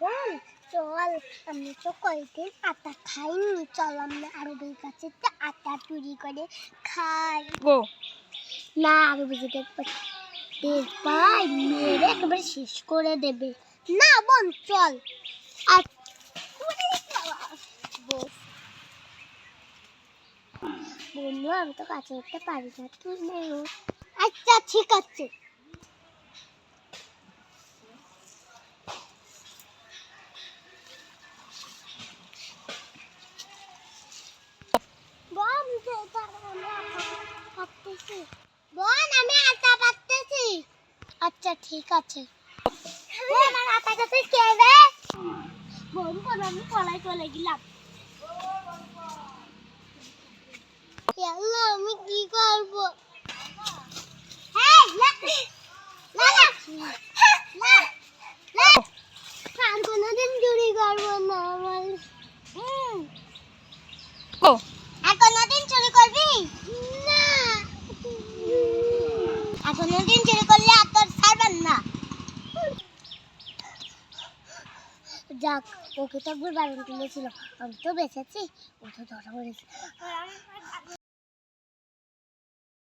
বোন চল আমি তো কয়েকদিন আটা খাইনি। চল আমরা আরবের কাছে আটা চুরি করে খাই। গো। না আরবে যদি একবার টের পাই মেরে একেবারে শেষ করে দেবে। না বোন চল। আর বন্ধু আমি তো কাছে উঠতে পারি না। তুই নেই আচ্ছা ঠিক আছে বোন আমি আটা পাততেছি বোন আমি আটা পাততেছি। আচ্ছা ঠিক আছে। বোন আমার আটা কাছে কে রে বোন কোন আমি পলাই চলে গেলাম। আল্লাহ আমি কি করব? আর কোনোদিন চুরি করব না আমার। গো আর কোনোদিন চুরি করবি? না আর চুরি করলে আর তোর ছাড়বেন না। যাক, ওকে তো একবার বারণ তুলেছিল। আমি তো বেঁচেছি, ও তো ধরা পড়েছে।